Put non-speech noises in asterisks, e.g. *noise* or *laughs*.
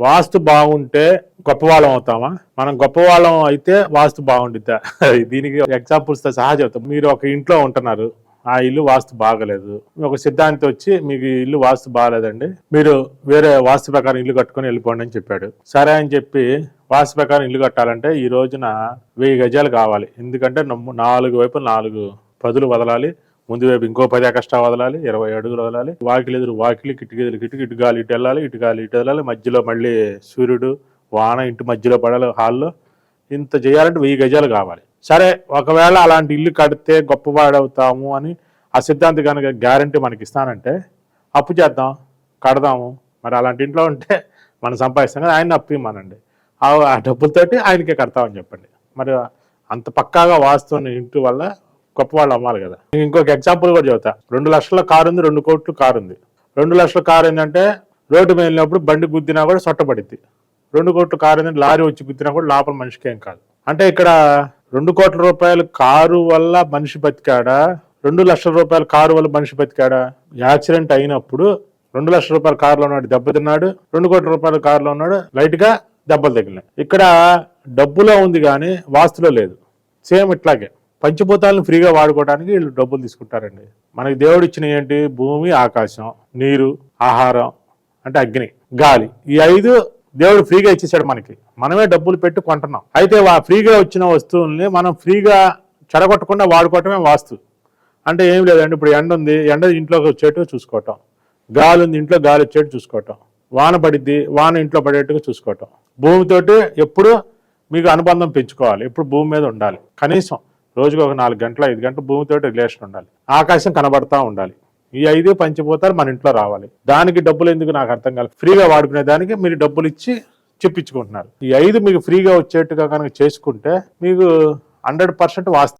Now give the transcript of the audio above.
వాస్తు బాగుంటే గొప్పవాళ్ళం అవుతామా? మనం గొప్పవాళ్ళం అయితే వాస్తు బాగుండిద్దా? *laughs* దీనికి ఎగ్జాంపుల్స్తో సహా చెప్తాం. మీరు ఒక ఇంట్లో ఉంటున్నారు. ఆ ఇల్లు వాస్తు బాగలేదు. ఒక సిద్ధాంతి వచ్చి మీకు ఇల్లు వాస్తు బాగలేదండి. మీరు వేరే వాస్తు ప్రకారం ఇల్లు కట్టుకొని వెళ్ళిపోండి అని చెప్పాడు. సరే అని చెప్పి వాస్తు ప్రకారం ఇల్లు కట్టాలంటే ఈ రోజున వెయ్యి గజాలు కావాలి. ఎందుకంటే నాలుగు వైపు నాలుగు పదులు వదలాలి. ముందు వైపు ఇంకో పది ఎకస్ట్రా వదలాలి ఇరవై అడుగులు వదలాలి. వాకిలి ఎదురు వాకిలి కిటికీ ఎదురు కిటికీ ఇటు గాలి ఇటు వెళ్ళాలి ఇటు గాలి ఇటు వెళ్ళాలి. మధ్యలో మళ్ళీ సూర్యుడు వాన ఇంటి మధ్యలో పడాలి హాల్లో. ఇంత చేయాలంటే వెయ్యి గజాలు కావాలి. సరే ఒకవేళ అలాంటి ఇల్లు కడితే గొప్పవాడవుతాము అని ఆ సిద్ధాంతి కనుక గ్యారంటీ మనకి ఇస్తానంటే అప్పు చేద్దాం కడదాము. మరి అలాంటి ఇంట్లో ఉంటే మనం సంపాదిస్తాం కదా ఆయన అప్పు ఇమ్మనండి. ఆ ఆ డబ్బులతోటి ఆయనకే కడతామని చెప్పండి. మరి అంత పక్కాగా వాస్తున్న ఇంటి వల్ల గొప్పవాళ్ళు అమ్మాలి కదా. ఇంకొక ఎగ్జాంపుల్ కూడా చెబుతా. రెండు లక్షల కారు ఉంది రెండు కోట్లు కారు ఉంది. రెండు లక్షల కారు ఏంటంటే రోడ్డు మీద వెళ్ళినప్పుడు బండి గుద్దినా కూడా సొట్టబడిద్ది రెండు కోట్ల కారు ఏంటంటే లారీ వచ్చి గుద్దినా కూడా లోపల మనిషికి ఏం కాదు. అంటే ఇక్కడ రెండు కోట్ల రూపాయలు కారు వల్ల మనిషి బతికాడా? రెండు లక్షల రూపాయల కారు వల్ల మనిషి బతికాడా? యాక్సిడెంట్ అయినప్పుడు రెండు లక్షల రూపాయల కారులో ఉన్నాడు దెబ్బతిన్నాడు. రెండు కోట్ల రూపాయల కారులో ఉన్నాడు లైట్గా దెబ్బలు తగిలినాయి. ఇక్కడ డబ్బులో ఉంది కానీ వాస్తులో లేదు. సేమ్ ఇట్లాగే. పంచభూతాలను ఫ్రీగా వాడుకోవడానికి వీళ్ళు డబ్బులు తీసుకుంటారండి. మనకి దేవుడు ఇచ్చిన ఏంటి? భూమి ఆకాశం నీరు ఆహారం అంటే అగ్ని గాలి. ఈ ఐదు దేవుడు ఫ్రీగా ఇచ్చేసాడు మనకి. మనమే డబ్బులు పెట్టి కొంటున్నాం. అయితే ఆ ఫ్రీగా వచ్చిన వస్తువుల్ని మనం ఫ్రీగా చెడగొట్టకుండా వాడుకోవటమే వాస్తు. అంటే ఏం లేదండి ఇప్పుడు ఎండ ఉంది ఎండ ఇంట్లోకి వచ్చేట్టు చూసుకోవటం. గాలి ఉంది ఇంట్లో గాలి వచ్చేట్టు చూసుకోవటం. వాన పడిద్ది వాన ఇంట్లో పడేట్టుగా చూసుకోవటం. భూమితోటి ఎప్పుడు మీకు అనుబంధం పెంచుకోవాలి ఎప్పుడు భూమి మీద ఉండాలి. కనీసం రోజుకు ఒక నాలుగు గంటల ఐదు గంటల భూమితోటి రిలేషన్ ఉండాలి. ఆకాశం కనబడతా ఉండాలి. ఈ ఐదు పంచిపోతారు మన ఇంట్లో రావాలి. దానికి డబ్బులు ఎందుకు నాకు అర్థం కాలేదు ఫ్రీగా వాడుకునే దానికి మీరు డబ్బులు ఇచ్చి చెప్పించుకుంటున్నారు. ఈ ఐదు మీకు ఫ్రీగా వచ్చేట్టుగా కనుక చేసుకుంటే మీకు హండ్రెడ్ పర్సెంట్ వాస్తవం